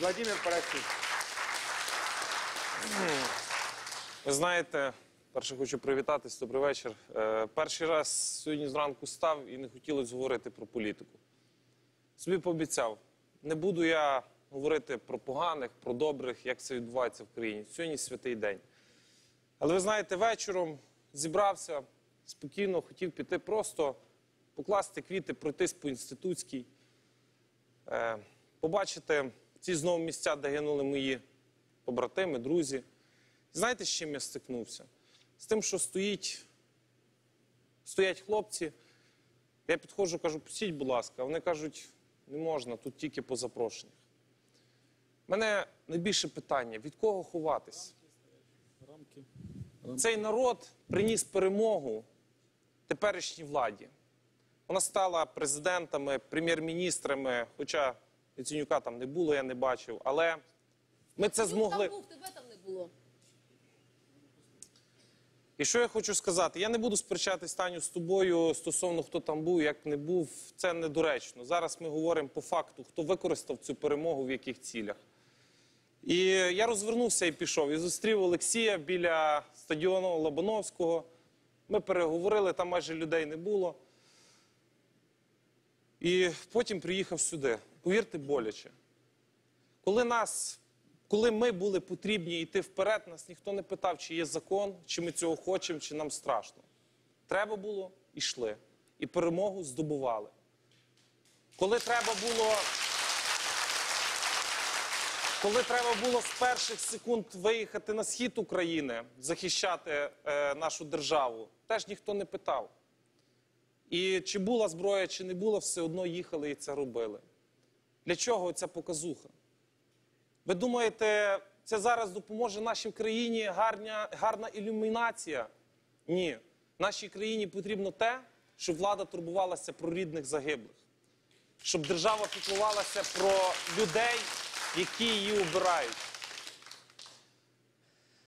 Владимир Парасюк. Ви знаєте, перше хочу привітатись, добрий вечір. Е, перший раз сьогодні зранку став і не хотілося говорити про політику. Собі пообіцяв, не буду я говорити про поганих, про добрих, як це відбувається в країні. Сьогодні святий день. Але ви знаєте, вечором зібрався спокійно, хотів піти просто покласти квіти, пройтись по інститутській, е, побачити ці знову місця, де гинули мої побратими, друзі. Знаєте, з чим я стикнувся? З тим, що стоїть, стоять хлопці. Я підходжу, кажу, пустіть, будь ласка. А вони кажуть, не можна, тут тільки по запрошеннях. У мене найбільше питання: від кого ховатись? Рамки. Цей народ приніс перемогу теперішній владі. Вона стала президентами, прем'єр-міністрами, хоча Яценюка там не було, я не бачив. Але ми це змогли. Там був, тебе там не було. І що я хочу сказати? Я не буду сперечатись Таню з тобою стосовно хто там був, як не був. Це недоречно. Зараз ми говоримо по факту, хто використав цю перемогу в яких цілях. І я розвернувся і пішов. І зустрів Олексія біля стадіону Лобановського. Ми переговорили, там майже людей не було. І потім приїхав сюди. Повірте, боляче. Коли нас, коли ми були потрібні йти вперед, нас ніхто не питав, чи є закон, чи ми цього хочемо, чи нам страшно. Треба було, йшли. І перемогу здобували. Коли треба було. Коли треба було з перших секунд виїхати на схід України, захищати е, нашу державу, теж ніхто не питав. І чи була зброя, чи не була, все одно їхали і це робили. Для чого ця показуха? Ви думаєте, це зараз допоможе нашій країні гарня, гарна ілюмінація? Ні. Нашій країні потрібно те, щоб влада турбувалася про рідних загиблих, щоб держава піклувалася про людей, які її обирають.